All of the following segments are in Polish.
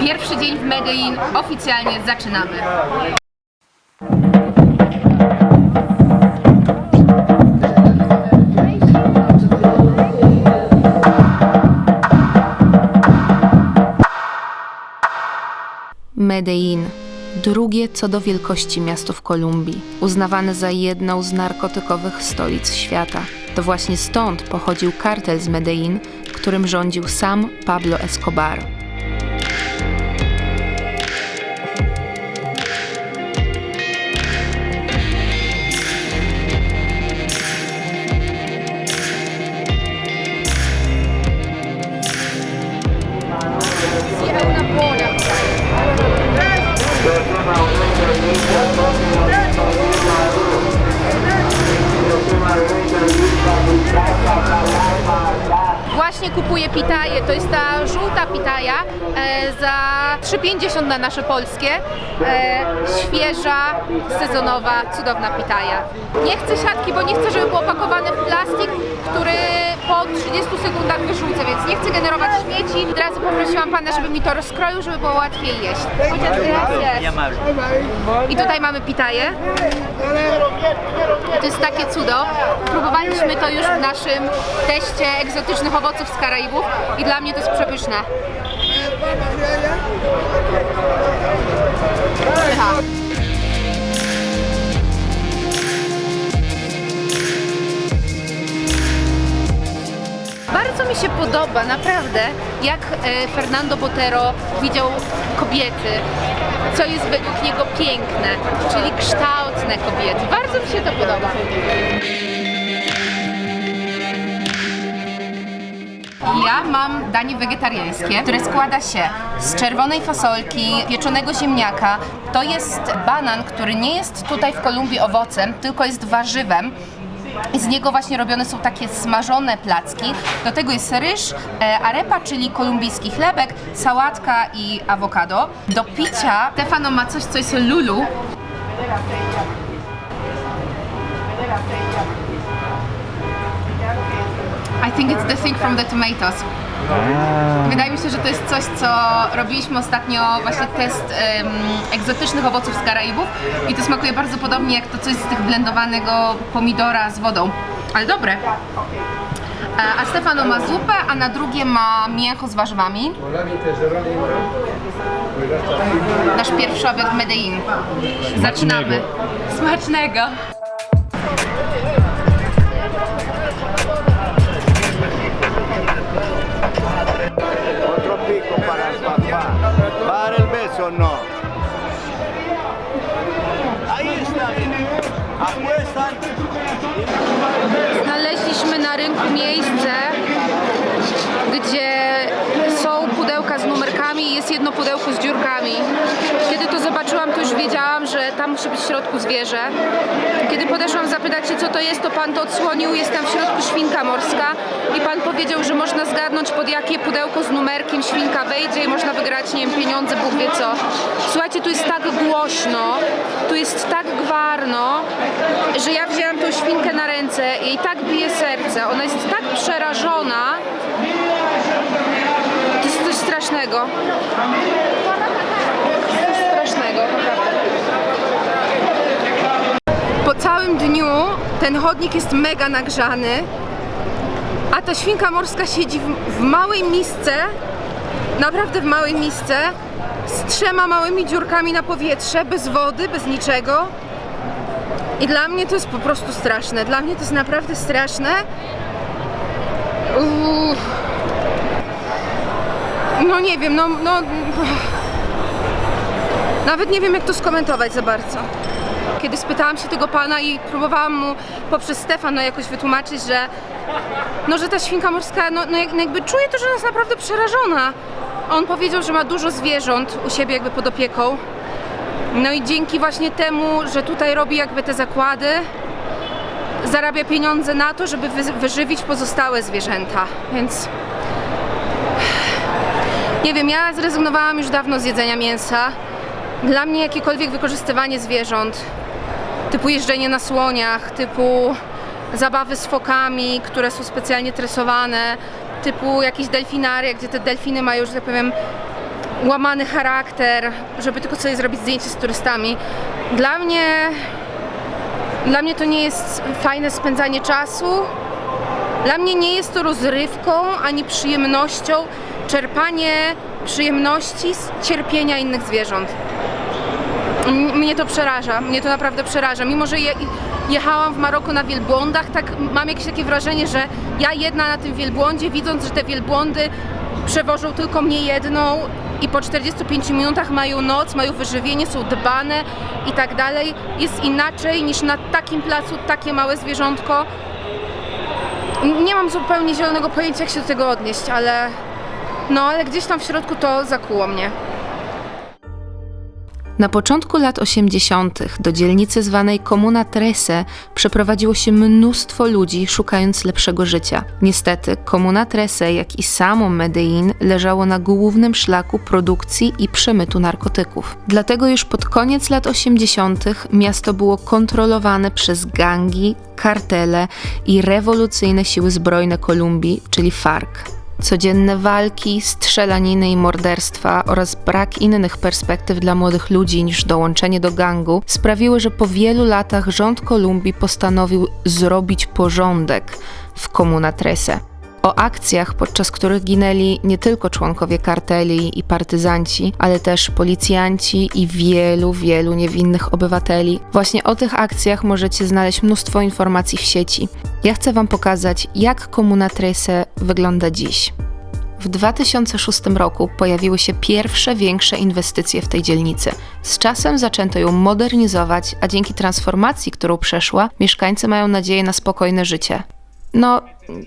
Pierwszy dzień w Medellin oficjalnie zaczynamy. Medellin. Drugie co do wielkości miasto w Kolumbii, uznawane za jedną z narkotykowych stolic świata. To właśnie stąd pochodził kartel z Medellin, którym rządził sam Pablo Escobar. Właśnie kupuję pitaję, to jest ta żółta pitaja e, za 3,50 na nasze polskie. E, świeża, sezonowa, cudowna pitaja. Nie chcę siatki, bo nie chcę, żeby był opakowany w plastik, który po 30 sekundach wyrzucę, więc nie chcę generować śmieci. Od razu poprosiłam pana, żeby mi to rozkroił, żeby było łatwiej jeść. I tutaj mamy pitaję. To jest takie cudo. Próbowaliśmy to już w naszym teście egzotycznych owoców z Karaibów i dla mnie to jest przepyszne. Pycha. Bardzo mi się podoba, naprawdę, jak e, Fernando Botero widział kobiety, co jest według niego piękne, czyli kształtne kobiety. Bardzo mi się to podoba. Ja mam danie wegetariańskie, które składa się z czerwonej fasolki, pieczonego ziemniaka. To jest banan, który nie jest tutaj w Kolumbii owocem, tylko jest warzywem. Z niego właśnie robione są takie smażone placki. Do tego jest ryż, e, arepa, czyli kolumbijski chlebek, sałatka i awokado. Do picia Stefano ma coś, co jest lulu. I think it's the thing from the tomatoes. Wydaje mi się, że to jest coś, co robiliśmy ostatnio, właśnie test em, egzotycznych owoców z Karaibów i to smakuje bardzo podobnie jak to coś z tych blendowanego pomidora z wodą. Ale dobre. A Stefano ma zupę, a na drugie ma mięcho z warzywami. Nasz pierwszy obiad w Medellin. Zaczynamy. Smacznego. Znaleźliśmy na rynku miejsce, gdzie są pudełka z numerkami i jest jedno pudełko z dziurkami. Kiedy to zobaczyłam, to już wiedziałam, że tam musi być w środku zwierzę. Kiedy podeszłam zapytać się, co to jest, to pan to odsłonił. Jest tam w środku świnka morska i pan powiedział, że można zgadnąć, pod jakie pudełko z numerkiem świnka wejdzie i można wygrać, nie wiem, pieniądze, Bóg wie co. Słuchajcie, tu jest tak głośno, tu jest tak gwarno, że ja wzięłam tą świnkę na ręce, jej tak bije serce, ona jest tak przerażona. Strasznego. Coś strasznego, naprawdę. Po całym dniu ten chodnik jest mega nagrzany, a ta świnka morska siedzi w, w małej misce, naprawdę w małej misce, z trzema małymi dziurkami na powietrze, bez wody, bez niczego. I dla mnie to jest po prostu straszne. Dla mnie to jest naprawdę straszne. Uff. No nie wiem, no, no. Nawet nie wiem, jak to skomentować za bardzo. Kiedy spytałam się tego pana i próbowałam mu poprzez Stefano jakoś wytłumaczyć, że no, że ta świnka morska, no, no, no jakby czuje to, że ona jest naprawdę przerażona. On powiedział, że ma dużo zwierząt u siebie jakby pod opieką. No i dzięki właśnie temu, że tutaj robi jakby te zakłady, zarabia pieniądze na to, żeby wy- wyżywić pozostałe zwierzęta. Więc nie wiem, ja zrezygnowałam już dawno z jedzenia mięsa. Dla mnie jakiekolwiek wykorzystywanie zwierząt, typu jeżdżenie na słoniach, typu zabawy z fokami, które są specjalnie tresowane, typu jakieś delfinaria, gdzie te delfiny mają, że tak powiem, łamany charakter, żeby tylko sobie zrobić zdjęcie z turystami. Dla mnie, dla mnie to nie jest fajne spędzanie czasu. Dla mnie nie jest to rozrywką ani przyjemnością, czerpanie przyjemności z cierpienia innych zwierząt. Mnie to przeraża, mnie to naprawdę przeraża. Mimo, że je, jechałam w Maroku na wielbłądach, tak mam jakieś takie wrażenie, że ja jedna na tym wielbłądzie, widząc, że te wielbłądy przewożą tylko mnie jedną i po 45 minutach mają noc, mają wyżywienie, są dbane i tak dalej, jest inaczej niż na takim placu takie małe zwierzątko. Nie mam zupełnie zielonego pojęcia, jak się do tego odnieść, ale no, ale gdzieś tam w środku to zakuło mnie. Na początku lat 80. do dzielnicy zwanej Komuna Trese przeprowadziło się mnóstwo ludzi szukając lepszego życia. Niestety, Komuna Trese, jak i samo Medellin, leżało na głównym szlaku produkcji i przemytu narkotyków. Dlatego już pod koniec lat 80. miasto było kontrolowane przez gangi, kartele i rewolucyjne siły zbrojne Kolumbii, czyli FARC. Codzienne walki, strzelaniny i morderstwa oraz brak innych perspektyw dla młodych ludzi niż dołączenie do gangu sprawiły, że po wielu latach rząd Kolumbii postanowił zrobić porządek w Komuna Trese. O akcjach, podczas których ginęli nie tylko członkowie karteli i partyzanci, ale też policjanci i wielu, wielu niewinnych obywateli. Właśnie o tych akcjach możecie znaleźć mnóstwo informacji w sieci. Ja chcę Wam pokazać, jak Komuna Trese wygląda dziś. W 2006 roku pojawiły się pierwsze większe inwestycje w tej dzielnicy. Z czasem zaczęto ją modernizować, a dzięki transformacji, którą przeszła, mieszkańcy mają nadzieję na spokojne życie. No,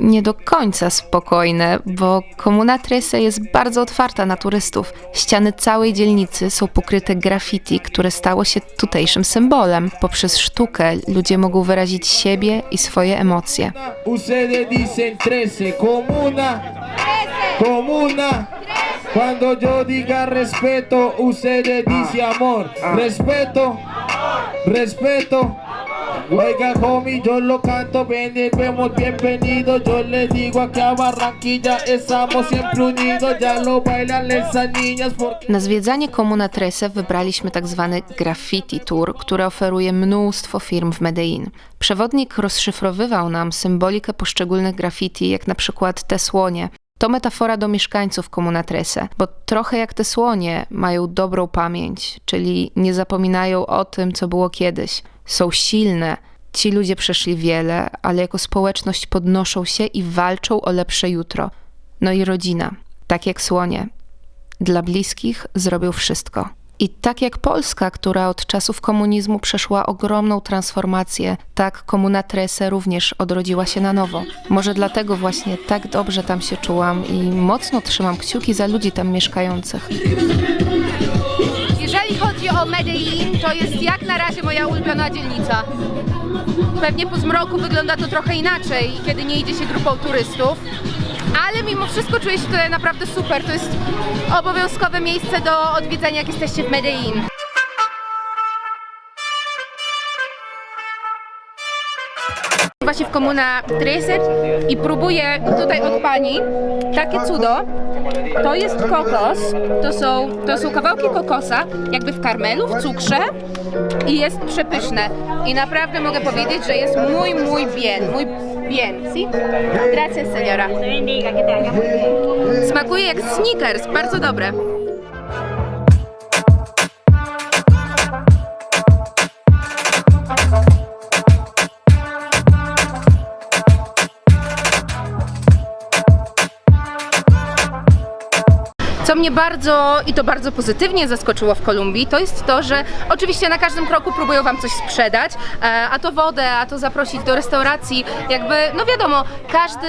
nie do końca spokojne, bo komuna Trese jest bardzo otwarta na turystów. Ściany całej dzielnicy są pokryte graffiti, które stało się tutejszym symbolem. Poprzez sztukę ludzie mogą wyrazić siebie i swoje emocje. Ustedes dicen 13, comuna, comuna. Cuando yo diga respeto, ustedes dicen amor. Respeto, respeto. Oiga, homie, yo lo canto, vemos bienvenido. Yo digo aquí a Barranquilla, estamos siempre unidos. Ya lo bailan esas niñas porque. Na zwiedzanie Komuna Trese wybraliśmy tak zwany graffiti tour, który oferuje mnóstwo firm w Medellin. Przewodnik rozszyfrowywał nam symbolikę poszczególnych graffiti, jak na przykład te słonie. To metafora do mieszkańców Komuna Trese, bo trochę jak te słonie mają dobrą pamięć, czyli nie zapominają o tym, co było kiedyś. Są silne. Ci ludzie przeszli wiele, ale jako społeczność podnoszą się i walczą o lepsze jutro. No i rodzina, tak jak słonie, dla bliskich zrobił wszystko. I tak jak Polska, która od czasów komunizmu przeszła ogromną transformację, tak Komuna Trese również odrodziła się na nowo. Może dlatego właśnie tak dobrze tam się czułam i mocno trzymam kciuki za ludzi tam mieszkających. Jeżeli chodzi o Medellin, to jest jak na razie moja ulubiona dzielnica. Pewnie po zmroku wygląda to trochę inaczej, kiedy nie idzie się grupą turystów. Ale mimo wszystko czuję się tutaj naprawdę super. To jest obowiązkowe miejsce do odwiedzenia, jak jesteście w Medellin. Właśnie w Komuna Treser i próbuję tutaj od pani takie cudo. To jest kokos, to są, to są kawałki kokosa, jakby w karmelu, w cukrze i jest przepyszne. I naprawdę mogę powiedzieć, że jest mój, mój bien, mój bien, si? Gracias, señora. Smakuje jak Snickers, bardzo dobre. Co mnie bardzo i to bardzo pozytywnie zaskoczyło w Kolumbii, to jest to, że oczywiście na każdym kroku próbują wam coś sprzedać, e, a to wodę, a to zaprosić do restauracji, jakby, no wiadomo, każdy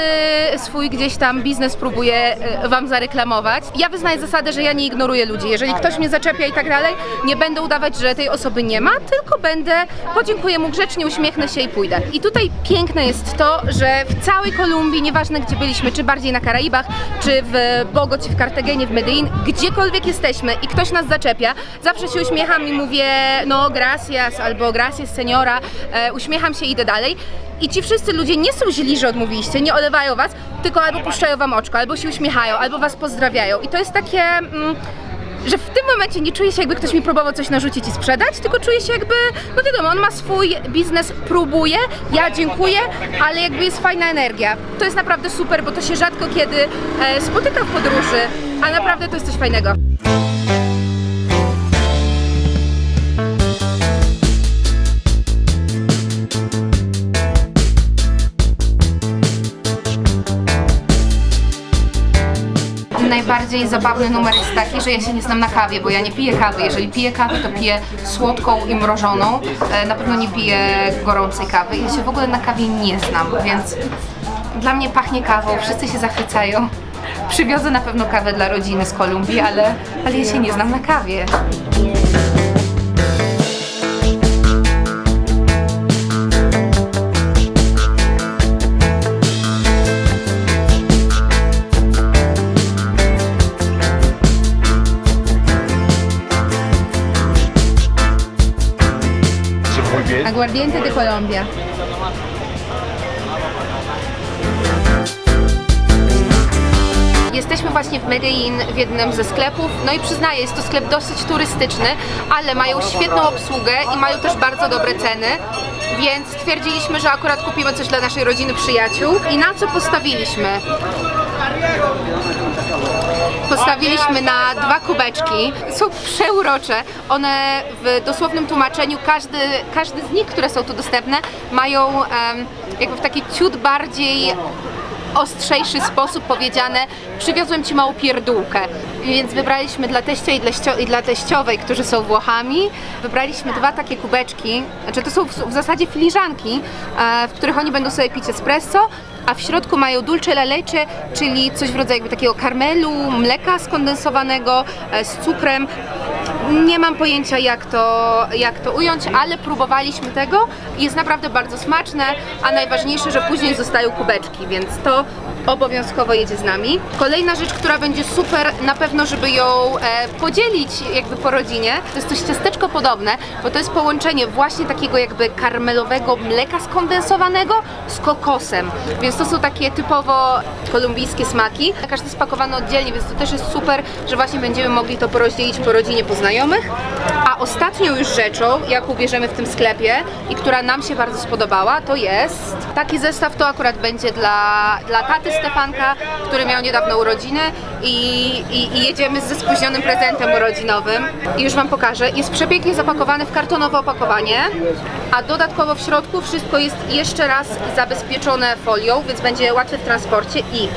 swój gdzieś tam biznes próbuje e, wam zareklamować. Ja wyznaję zasadę, że ja nie ignoruję ludzi. Jeżeli ktoś mnie zaczepia i tak dalej, nie będę udawać, że tej osoby nie ma, tylko będę, podziękuję mu grzecznie, uśmiechnę się i pójdę. I tutaj piękne jest to, że w całej Kolumbii, nieważne gdzie byliśmy, czy bardziej na Karaibach, czy w Bogocie, w Kartagenie, w Medellin, gdziekolwiek jesteśmy i ktoś nas zaczepia, zawsze się uśmiecham i mówię no gracias albo gracias seniora, e, uśmiecham się i idę dalej. I ci wszyscy ludzie nie są źli, że odmówiliście, nie olewają was, tylko albo puszczają wam oczko, albo się uśmiechają, albo was pozdrawiają. I to jest takie... Mm, że w tym momencie nie czuję się jakby ktoś mi próbował coś narzucić i sprzedać, tylko czuję się jakby, no wiadomo, on ma swój biznes, próbuje, ja dziękuję, ale jakby jest fajna energia. To jest naprawdę super, bo to się rzadko kiedy e, spotyka w podróży, a naprawdę to jest coś fajnego. Najbardziej zabawny numer jest taki, że ja się nie znam na kawie, bo ja nie piję kawy. Jeżeli piję kawę, to piję słodką i mrożoną. E, Na pewno nie piję gorącej kawy. Ja się w ogóle na kawie nie znam, więc dla mnie pachnie kawą, wszyscy się zachwycają. Przywiozę na pewno kawę dla rodziny z Kolumbii, ale, ale ja się nie znam na kawie. Aguardiente de Colombia. Jesteśmy właśnie w Medellin w jednym ze sklepów. No i przyznaję, jest to sklep dosyć turystyczny, ale mają świetną obsługę i mają też bardzo dobre ceny. Więc stwierdziliśmy, że akurat kupimy coś dla naszej rodziny przyjaciół. I na co postawiliśmy? Postawiliśmy na dwa kubeczki. Są przeurocze. One w dosłownym tłumaczeniu, każdy, każdy z nich, które są tu dostępne, mają jakby w taki ciut bardziej ostrzejszy sposób powiedziane przywiozłem Ci małą pierdółkę. Więc wybraliśmy dla teścia i dla, i dla teściowej, którzy są Włochami, wybraliśmy dwa takie kubeczki, znaczy to są w, w zasadzie filiżanki, e, w których oni będą sobie pić espresso, a w środku mają dulce la leche, czyli coś w rodzaju takiego karmelu, mleka skondensowanego e, z cukrem. Nie mam pojęcia jak to, jak to ująć, ale próbowaliśmy tego jest naprawdę bardzo smaczne, a najważniejsze, że później zostają kubeczki, więc to obowiązkowo jedzie z nami. Kolejna rzecz, która będzie super, na pewno, żeby ją e, podzielić jakby po rodzinie, to jest coś ciasteczko podobne, bo to jest połączenie właśnie takiego jakby karmelowego mleka skondensowanego z kokosem, więc to są takie typowo kolumbijskie smaki. Każdy spakowany oddzielnie, więc to też jest super, że właśnie będziemy mogli to porozdzielić po rodzinie, po znajomych. A ostatnią już rzeczą, jaką bierzemy w tym sklepie i która nam się bardzo spodobała, to jest taki zestaw, to akurat będzie dla, dla taty Stefanka, który miał niedawno urodziny i, i, i jedziemy ze spóźnionym prezentem urodzinowym. I już Wam pokażę. Jest przepięknie zapakowany w kartonowe opakowanie, a dodatkowo w środku wszystko jest jeszcze raz zabezpieczone folią, więc będzie łatwe w transporcie i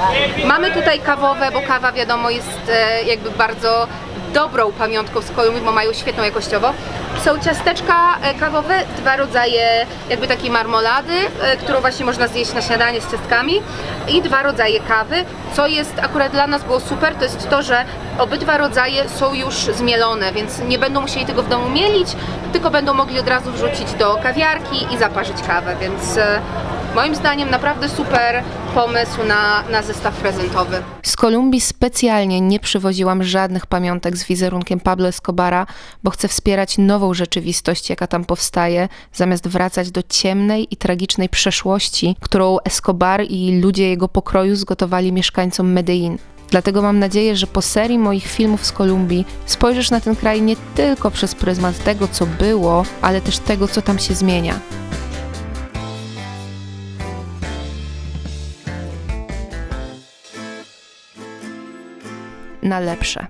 mamy tutaj kawowe, bo kawa wiadomo jest e, jakby bardzo dobrą pamiątką Kolumbii, bo mają świetną jakościowo. Są ciasteczka e, kawowe, dwa rodzaje jakby takiej marmolady, e, którą właśnie można zjeść na śniadanie z ciastkami i dwa rodzaje kawy, co jest akurat dla nas było super, to jest to, że obydwa rodzaje są już zmielone, więc nie będą musieli tego w domu mielić, tylko będą mogli od razu wrzucić do kawiarki i zaparzyć kawę, więc e, moim zdaniem naprawdę super pomysł na, na zestaw prezentowy. Z Kolumbii specjalnie nie przywoziłam żadnych pamiątek z wizerunkiem Pablo Escobara, bo chcę wspierać nową rzeczywistość, jaka tam powstaje, zamiast wracać do ciemnej i tragicznej przeszłości, którą Escobar i ludzie jego pokroju zgotowali mieszkańcom Medellin. Dlatego mam nadzieję, że po serii moich filmów z Kolumbii spojrzysz na ten kraj nie tylko przez pryzmat tego, co było, ale też tego, co tam się zmienia. Na lepsze.